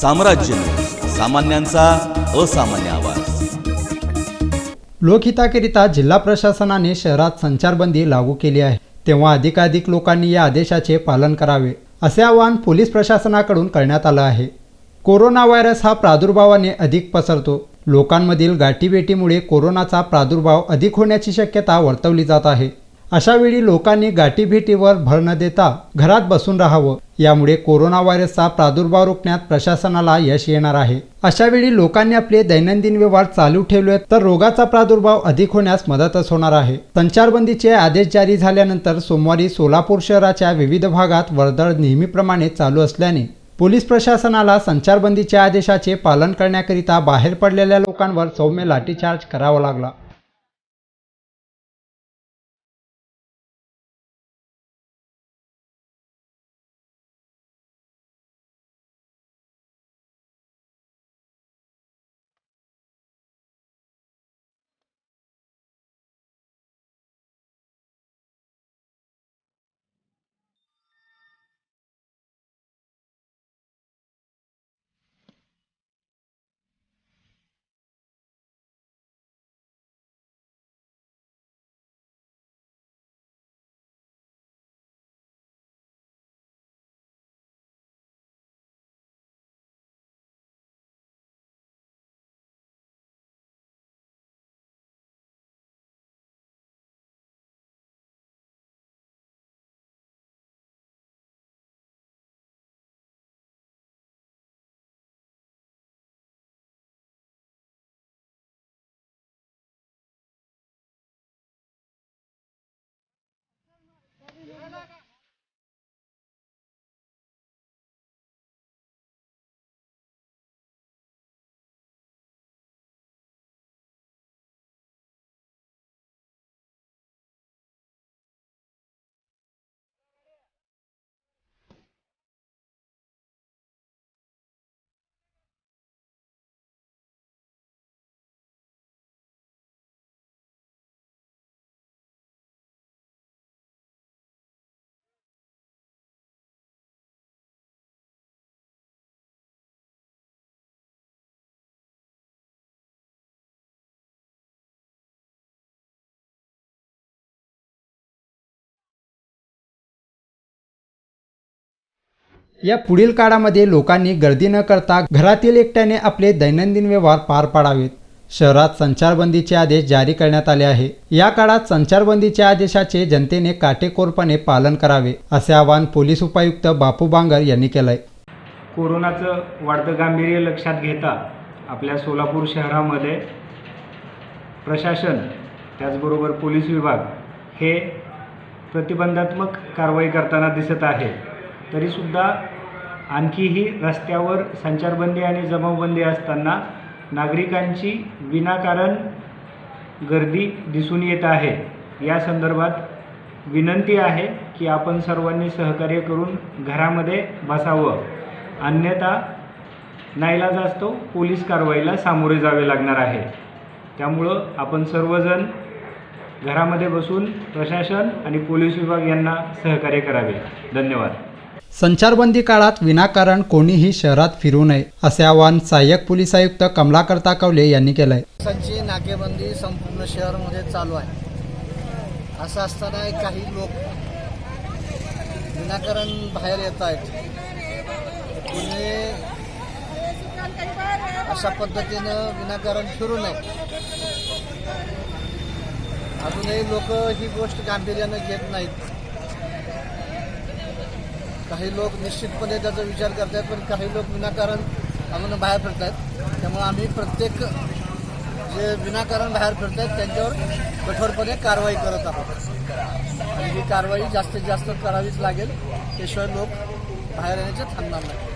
साम्राज्य सामान्यांचा असामान्य आवाज. लोकहिताकरिता जिल्हा प्रशासनाने शहरात संचारबंदी लागू केली आहे. तेव्हा अधिकाधिक लोकांनी या आदेशाचे पालन करावे असे आवाहन पोलीस प्रशासनाकडून करण्यात आलं आहे. कोरोना व्हायरस हा प्रादुर्भावाने अधिक पसरतो. लोकांमधील गाठीभेटीमुळे कोरोनाचा प्रादुर्भाव अधिक होण्याची शक्यता वर्तवली जात आहे. अशा वेळी लोकांनी गाठीभेटीवर भर न देता घरात बसून राहावं. यामुळे कोरोना व्हायरसचा प्रादुर्भाव रोखण्यात प्रशासनाला यश येणार आहे. अशा वेळी लोकांनी आपले दैनंदिन व्यवहार चालू ठेवले तर रोगाचा प्रादुर्भाव अधिक होण्यास मदतच होणार आहे. संचारबंदीचे आदेश जारी झाल्यानंतर सोमवारी सोलापूर शहराच्या विविध भागात वर्दळ नेहमीप्रमाणे चालू असल्याने पोलीस प्रशासनाला संचारबंदीच्या आदेशाचे पालन करण्याकरिता बाहेर पडलेल्या लोकांवर सौम्य लाठीचार्ज करावा लागला. या पुढील काळामध्ये लोकांनी गर्दी न करता घरातील एकट्याने आपले दैनंदिन व्यवहार पार पाडावेत. शहरात संचारबंदीचे आदेश जारी करण्यात आले आहे. या काळात संचारबंदीच्या आदेशाचे जनतेने काटेकोरपणे पालन करावे असे आवाहन पोलीस उपायुक्त बापू बांगर यांनी केलंय. कोरोनाचं वाढतं गांभीर्य लक्षात घेता आपल्या सोलापूर शहरामध्ये प्रशासन त्याचबरोबर पोलीस विभाग हे प्रतिबंधात्मक कारवाई करताना दिसत आहे. तरीसुद्धा आणखीही रस्त्यावर संचारबंदी आणि जमावबंदी असताना नागरिकांची विनाकारण गर्दी दिसून येत आहे. या संदर्भात विनंती आहे की आपण सर्वांनी सहकार्य करून घरामध्ये बसावं. अन्यथा नाईलाज असतो पोलीस कारवाईला सामोरे जावे लागणार आहे. त्यामुळं आपण सर्वजण घरामध्ये बसून प्रशासन आणि पोलीस विभाग यांना सहकार्य करावे. धन्यवाद. संचारबंदी काळात विनाकारण कोणीही शहरात फिरू नये असे आवाहन सहाय्यक पोलीस आयुक्त कमलाकर ताकवले यांनी केलंय. पोलिसांची नाकेबंदी संपूर्ण शहरामध्ये चालू आहे. असं असताना काही लोक विनाकारण बाहेर येत आहेत. कुणी अशा पद्धतीनं विनाकारण फिरू नये. अजूनही लोक ही गोष्ट गांभीर्यानं घेत नाहीत. काही लोक निश्चितपणे त्याचा विचार करतात पण काही लोक विनाकारण आम्हाला बाहेर फिरत आहेत त्यामुळे आम्ही प्रत्येक जे विनाकारण बाहेर पडत आहेत त्यांच्यावर कठोरपणे कारवाई करत आहोत. आणि ही कारवाई जास्तीत जास्त करावीच लागेल त्याशिवाय लोक बाहेर येण्याचे थांबणार नाही